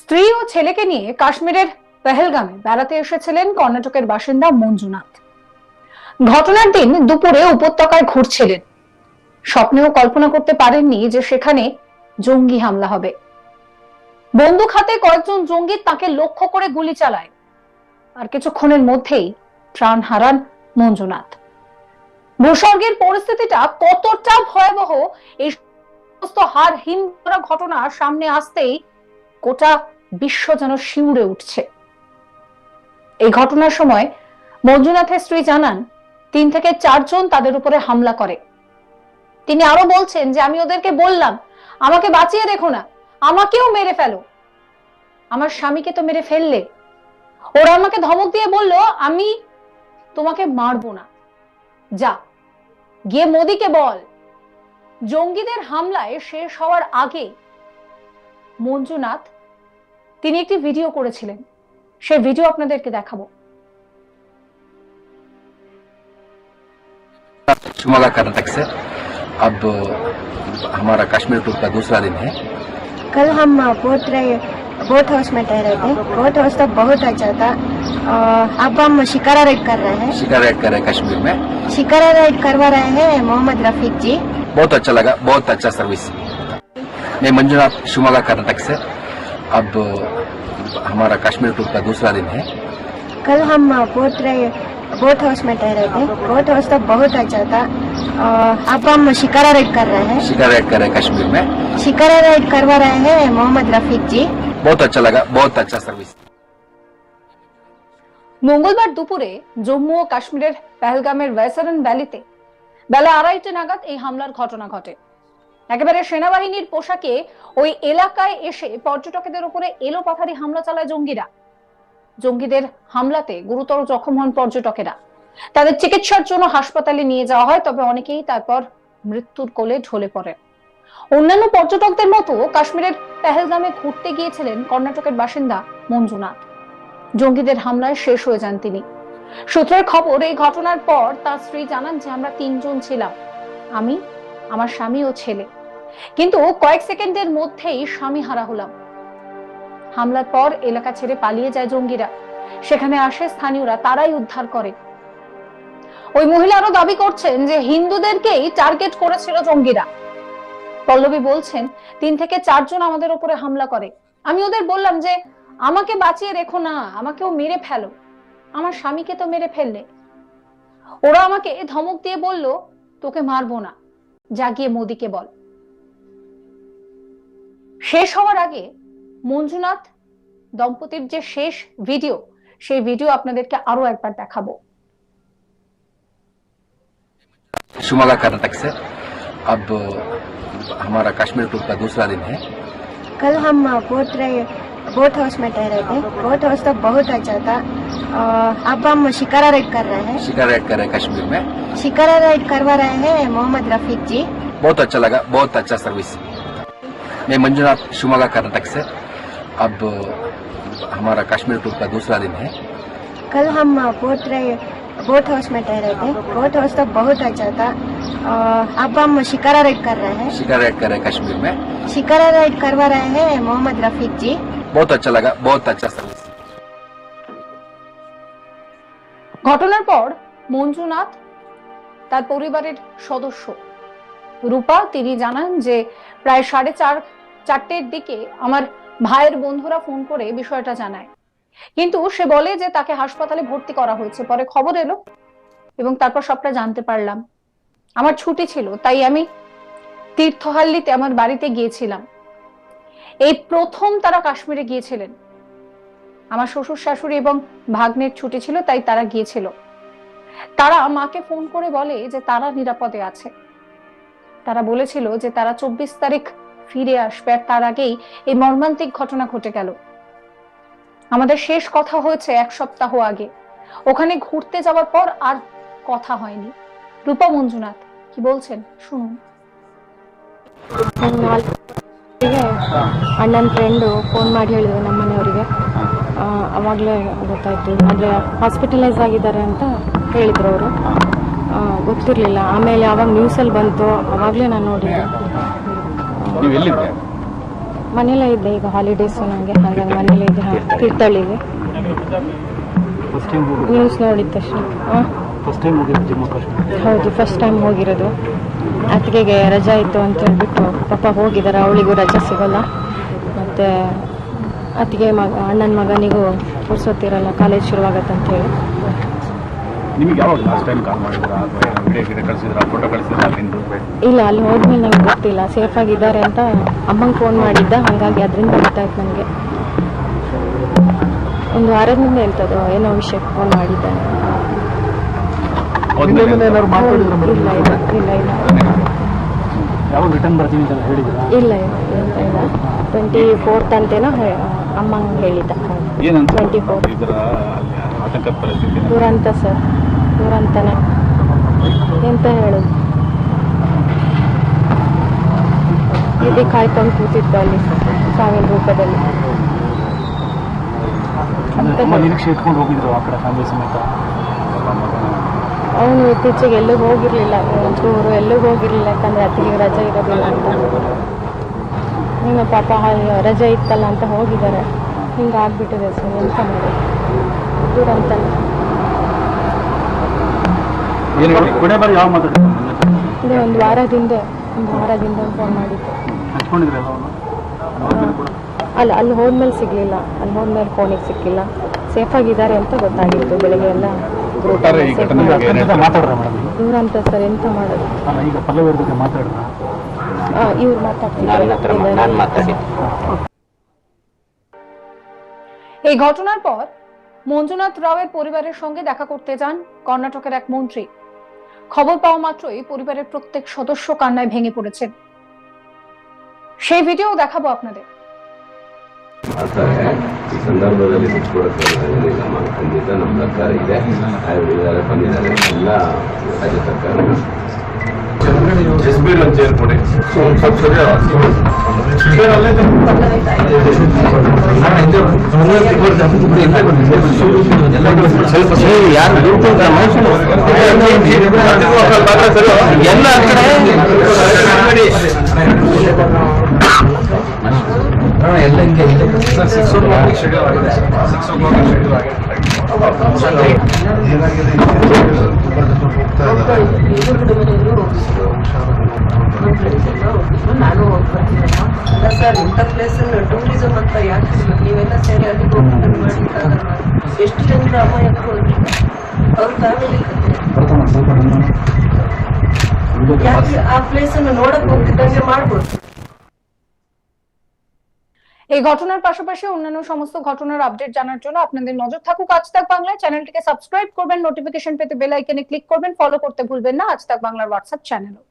স্ত্রী ও ছেলেকে নিয়ে কাশ্মীরের পেহেলগামে বেড়াতে এসেছিলেন কর্ণাটকের বাসিন্দা মঞ্জুনাথ। ঘটনার দিন দুপুরে উপত্যকায় ঘুরছিলেন। স্বপ্নেও কল্পনা করতে পারেননি যে সেখানে জঙ্গি হামলা হবে। বন্দুক হাতে কয়েকজন জঙ্গি তাকে লক্ষ্য করে গুলি চালায়। আর কিছুক্ষণের মধ্যেই প্রাণ হারান মঞ্জুনাথ। ভূস্বর্গের পরিস্থিতিটা কতটা ভয়াবহ, এই সমস্ত হার হিম ঘটনা সামনে আসতেই গোটা বিশ্ব যেন শিউরে উঠছে। এই ঘটনার সময় মঞ্জুনাথের স্ত্রী জানান, তিন থেকে চারজন তাদের উপরে হামলা করে। তিনি আরও বলছেন যে, আমি ওদেরকে বললাম, আমাকে বাঁচিয়ে রেখো না, আমাকেও মেরে ফেলো। আমার স্বামীকে তো মেরে ফেললে। ওরা আমাকে ধমক দিয়ে বলল, আমি তোমাকে মারবো না। যা, গিয়ে মোদিকে বল। জঙ্গিদের হামলায় শেষ হওয়ার আগে মঞ্জুনাথ তিনি একটি ভিডিও করেছিলেন সেই ভিডিও আপনাদেরকে দেখাবো शिमला कर्नाटक से अब हमारा कश्मीर टूर का दूसरा दिन है कल हम बोट रहे बोट हाउस में ठहरे थे बोट हाउस तो बहुत अच्छा था और अब हम शिकारा राइड कर रहे हैं शिकार राइड कर रहे हैं कश्मीर में शिकारा राइड करवा रहे हैं मोहम्मद रफीक जी बहुत अच्छा लगा बहुत अच्छा सर्विस मैं मंजुनाथ शिमला कर्नाटक से अब हमारा कश्मीर टूर का दूसरा दिन है कल हम बोट रहे बोट हाउस में ठहरे थे बोट हाउस तो बहुत अच्छा था और अब हम शिकारा राइड कर रहे हैं शिकार राइड कर रहे हैं कश्मीर में शिकारा राइड करवा रहे हैं मोहम्मद रफीक जी बहुत अच्छा लगा बहुत अच्छा सर्विस মঙ্গলবার দুপুরে জম্মু ও কাশ্মীরের পেহেলগামের ওয়েসারন ভ্যালিতে বেলা আড়াইটে নাগাদ এই হামলার ঘটনা ঘটে একেবারে সেনাবাহিনীর পোশাকে ওই এলাকায় এসে পর্যটকদের উপরে এলো পাথারি হামলা চালায় জঙ্গিরা। জঙ্গিদের হামলাতে গুরুতর জখম হন পর্যটকেরা। তাদের চিকিৎসার জন্য হাসপাতালে নিয়ে যাওয়া হয়, তবে অনেকেই তারপর মৃত্যুর কোলে ঢলে পড়ে। অন্যান্য পর্যটকদের মতো কাশ্মীরের পেহেলগামে ঘুরতে গিয়েছিলেন কর্ণাটকের বাসিন্দা মঞ্জুনাথ। জঙ্গিদের হামলায় শেষ হয়ে যান তিনি। সূত্রের খবর, এই ঘটনার পর তার স্ত্রী জানান যে, আমরা তিনজন ছিলাম। আমি, আমার স্বামী ও ছেলে। কিন্তু কয়েক সেকেন্ডের মধ্যেই স্বামী হারা হলাম। হামলার পর এলাকা ছেড়ে পালিয়ে যায় জঙ্গিরা। সেখানে আসে স্থানীয়রা, তারাই উদ্ধার করে। ওই মহিলা আরও দাবি করছেন যে হিন্দুদেরকেই টার্গেট করেছিল জঙ্গিরা। পল্লবী বলছেন, তিন থেকে চারজন আমাদের উপরে হামলা করে। আমি ওদের বললাম যে, আমাকে বাঁচিয়ে রেখো না, আমাকেও মেরে ফেলো। আমার স্বামীকে তো মেরে ফেললে। ওরা আমাকে ধমক দিয়ে বলল, তোকে মারবো না। যা গিয়ে মোদিকে বল। শেষ হওয়ার আগে মঞ্জুনাথ দম্পতির যে শেষ ভিডিও সেই ভিডিও আপনাদেরকে আরো একবার দেখাবো शिमला कर्नाटक से अब हमारा कश्मीर टूर का दूसरा दिन है कल हम बोट रहे बोट हाउस में ठहरे थे बोट हाउस तो बहुत अच्छा था और अब हम शिकारा राइड कर रहे हैं शिकार राइड कर रहे हैं कश्मीर में शिकारा राइड करवा रहे हैं मोहम्मद रफीक जी बहुत अच्छा लगा बहुत अच्छा सर्विस मैं मंजुनाथ शिमला कर्नाटक से अब हमारा कश्मीर टूर का दूसरा दिन है कल हम बोट रहे बोट हाउस में ठहरे थे बोट हाउस तो बहुत अच्छा था और अब हम शिकारा राइड कर रहे हैं शिकार राइड कर रहे हैं कश्मीर में शिकारा राइड करवा रहे हैं मोहम्मद रफीक जी बहुत अच्छा लगा बहुत अच्छा सर्विस ঘটনার পর মঞ্জুনাথ তার পরিবারের সদস্য রূপা তিনি জানান যে প্রায় সাড়ে চার চারটের দিকে আমার ভাইয়ের বন্ধুরা ফোন করে বিষয়টা জানায়। কিন্তু সে বলে যে তাকে হাসপাতালে ভর্তি করা হয়েছে। পরে খবর এলো এবং তারপর সবটা জানতে পারলাম। আমার ছুটি ছিল, তাই আমি তীর্থহাল্লিতে আমার বাড়িতে গিয়েছিলাম। এই প্রথম তারা কাশ্মীরে গিয়েছিলেন। আমার শ্বশুর, শাশুড়ি এবং ভাগ্নের ছুটি ছিল, তাই তারা গিয়েছিল। তারা মাকে ফোন করে বলে যে তারা নিরাপদে আছে। তারা বলেছিল যে তারা চব্বিশ তারিখ ফিরে আসবে আর তার আগেই এই মর্মান্তিক ঘটনা ঘটে গেল আমাদের শেষ কথা হয়েছে এক সপ্তাহ আগে ওখানে ঘুরতে যাওয়ার পর আর কথা হয়নি রূপা মঞ্জুনাথ কি বলছেন শুনুন ನಾಲ್ಕಿಗೆ ಅಣ್ಣನ ಫ್ರೆಂಡು ಫೋನ್ ಮಾಡಿ ಹೇಳಿದ್ರು ನಮ್ಮ ಮನೆಯವರಿಗೆ ಅವಾಗಲೇ ಗೊತ್ತಾಯ್ತು ಆದರೆ ಹಾಸ್ಪಿಟಲೈಸ್ ಆಗಿದ್ದಾರೆ ಅಂತ ಹೇಳಿದ್ರು ಅವರು ಗೊತ್ತಿರಲಿಲ್ಲ ಆಮೇಲೆ ಆವಾಗ ನ್ಯೂಸಲ್ಲಿ ಬಂತು ಅವಾಗಲೇ ನಾನು ನೋಡಿದ್ದೆ ನೀವು ಎಲ್ಲಿದ್ದೆ ಮನೇಲೇ ಇದ್ದೆ ಈಗ ಹಾಲಿಡೇಸು ನನಗೆ ಹಾಗಾಗಿ ಮನೇಲೇ ಇದ್ದೆ. ತೀರ್ಥಳ್ಳಿಗೆ ಫಸ್ಟ್ ಟೈಮ್ ನ್ಯೂಸ್ ನೋಡಿದ ತಕ್ಷಣ. First time Jammu Kashmir? ಹೌದು ಫಸ್ಟ್ ಟೈಮ್ ಹೋಗಿರೋದು. ಅತ್ತಿಗೆಗೆ ರಜಾ ಇತ್ತು ಅಂತ ಹೇಳ್ಬಿಟ್ಟು ಪಾಪ ಹೋಗಿದ್ದಾರೆ. ಅವಳಿಗೂ ರಜಾ ಸಿಗಲ್ಲ. ಮತ್ತು ಅತ್ತಿಗೆ ಮಗ ಅಣ್ಣನ ಮಗನಿಗೂ ಪುರ್ಸೋತಿರಲ್ಲ ಕಾಲೇಜ್ ಶುರುವಾಗತ್ತೆ ಅಂತ ಹೇಳಿ. ನಿಮಗೆ ಯಾವಾಗ ಲಾಸ್ಟ್ ಟೈಮ್ ಕಾಲ್ ಮಾಡಿದ್ರಾ? ಅಥವಾ ವಿಡಿಯೋ ಗಿಡ ಕಳಿಸಿದ್ರಾ? ಫೋಟೋ ಕಳಿಸಿದ್ರಾ? ಅಲ್ಲಿಂದು? ಇಲ್ಲ ಅಲ್ಲಿ ಹೋದ್ಮೇಲೆ ನಂಗೆ ಗೊತ್ತಿಲ್ಲ. ಸೇಫ್ ಆಗಿದ್ದಾರೆ ಅಂತ ಅಮ್ಮಂಗೆ ಫೋನ್ ಮಾಡಿದ್ದ. ಹಾಗಾಗಿ ಅದರಿಂದ ಗೊತ್ತಾಯ್ತು ನನಗೆ ಒಂದು ವಾರದಿಂದ ಎಂಥದ್ದು ಏನೋ ವಿಷಯಕ್ಕೆ ಫೋನ್ ಮಾಡಿದ್ದಾನೆ ಇಲ್ಲ ಇಲ್ಲ ಇಲ್ಲ ಇಲ್ಲ. ಯಾವಾಗ ರಿಟರ್ನ್ ಬರ್ತೀನಿ ಅಂತ ಹೇಳಿದ್ರಾ? ಇಲ್ಲ ಇಲ್ಲ ಎಂತ ಇಲ್ಲ. ಟ್ವೆಂಟಿ ಫೋರ್ತ್ ಅಂತೇನೋ ಅಮ್ಮಂಗೆ ಹೇಳಿದ್ದ. ಟ್ವೆಂಟಿ ಫೋರ್ ಪರಿಸ್ಥಿತಿ? ದುರಂತ ಸರ್. ದುರಂತನೇ. ಎಂತ ಹೇಳೋದು? ಇಲ್ಲಿ ಕಾಯ್ಕೊಂಡು ಕೂತಿತ್ತು ಅಲ್ಲಿ ಸಾವಿನ ರೂಪದಲ್ಲಿ. ನಿರೀಕ್ಷೆ ಇಟ್ಕೊಂಡು ಹೋಗಿದ್ರು ಆ ಕಡೆ ಫ್ಯಾಮಿಲಿ ಸಮೇತ? ಅವನು ಇತ್ತೀಚೆಗೆ ಎಲ್ಲೂ ಹೋಗಿರಲಿಲ್ಲ. ಒಂಚೂರು ಎಲ್ಲೂ ಹೋಗಿರಲಿಲ್ಲ ಯಾಕಂದ್ರೆ ಅತ್ತಿಗೆ ರಜೆ ಇರೋದಿಲ್ಲ ಅಂತ. ನಿಮ್ಮ ಪಾಪ ರಜೆ ಇತ್ತಲ್ಲ ಅಂತ ಹೋಗಿದ್ದಾರೆ. ಹಿಂಗೆ ಆಗ್ಬಿಟ್ಟಿದೆ ಸರ್ ಎಂತ ಮಾಡಿ ದುರಂತನೇ ಏನು ಕೊನೆ ಬಾರಿ ಯಾವ ಮಾತಾಡಿದ್ರು ಅದೇ ಒಂದು ವಾರದಿಂದ ಒಂದು ವಾರದಿಂದ ಫೋನ್ ಮಾಡಿದ್ದು ಹಚ್ಕೊಂಡಿದ್ರೆ ಅವನು ಅಲ್ಲ ಅಲ್ಲಿ ಹೋದ್ಮೇಲೆ ಸಿಗ್ಲಿಲ್ಲ ಅಲ್ಲಿ ಹೋದ್ಮೇಲೆ ಫೋನಿಗೆ ಸಿಕ್ಕಿಲ್ಲ ಸೇಫ್ ಆಗಿದ್ದಾರೆ ಅಂತ ಗೊತ್ತಾಗಿತ್ತು ಬೆಳಿಗ್ಗೆ ಎಲ್ಲ group ಒಟ್ಟಾರೆ ಈ ಎಲ್ಲ safe ಘಟನೆ ಮಾಡಿ- ಬಗ್ಗೆ ಏನ್ ಹೇಳ್ತೀರಾ? ಮಾತಾಡ್ರ ಮೇಡಮ್ ದೂರ ಅಂತ ಸರ್ ಎಂತ ಮಾಡೋದು ಅಲ್ಲ ಈಗ ಪಲ್ಲವಿ ಅವ್ರ ಜೊತೆ ಮಾತಾಡಿದ್ರ ಇವ್ರು ಮಾತಾಡ್ತಿದ್ದಾರೆ এই ঘটনার পর মঞ্জুনাথ রাওয়ের পরিবারের সঙ্গে দেখা করতে যান কর্ণাটকের এক মন্ত্রী খবর পাওয়া মাত্রই পরিবারের প্রত্যেক সদস্য কান্নায় ভেঙে পড়েছেন সেই ভিডিও দেখাবো আপনাদের ಮಾಡ್ತಾರೆ ಈ ಸಂದರ್ಭದಲ್ಲಿ ಬಿಟ್ಕೊಡೋಕ್ಕಾಗೋದಿಲ್ಲ ನಮ್ಮ ಖಂಡಿತ ನಮ್ಮ ಸರ್ಕಾರ ಇದೆ ಆಯುರ್ವೇದ ಬಂದಿದ್ದಾರೆ ಎಲ್ಲ ರಾಜ್ಯ ಸರ್ಕಾರ ಎಸ್ ಬಿ ಒಂದು ಚೇರ್ ಕೊಡಿ ಸ್ವಲ್ಪ ಸರಿ ಸ್ವಲ್ಪ ಸರಿ ಯಾರು ಎಲ್ಲ ಎಲ್ಲ ಸರ್ ಇಂಥ ಪ್ಲೇಸನ್ನು ಟೂರಿಸಂ ಅಂತ ಯಾಕೆ ನೀವೆಲ್ಲ ಸೇರಿ ಅಲ್ಲಿಗೆ ಹೋಗ್ಬಿಟ್ಟು ಮಾಡಿಕ್ಕಾಗಲ್ಲ ಎಷ್ಟು ಜನರು ಅಮಾಯಕರು ಅವ್ರ ಫ್ಯಾಮಿಲಿ ಯಾಕೆ ಆ ಪ್ಲೇಸನ್ನು ನೋಡಕ್ ಹೋಗ್ತಿದ್ದಂಗೆ ಮಾಡ್ಬೋದು এই ঘটনার পাশাপাশি অন্যান্য সমস্ত ঘটনার আপডেট জানার জন্য আপনাদের নজর থাকুক আজ তাক বাংলায় চ্যানেলটিকে সাবস্ক্রাইব করবেন নোটিফিকেশন পেতে বেল আইকনে ক্লিক করবেন ফলো করতে ভুলবেন না আজ তাক বাংলার হোয়াটসঅ্যাপ চ্যানেলও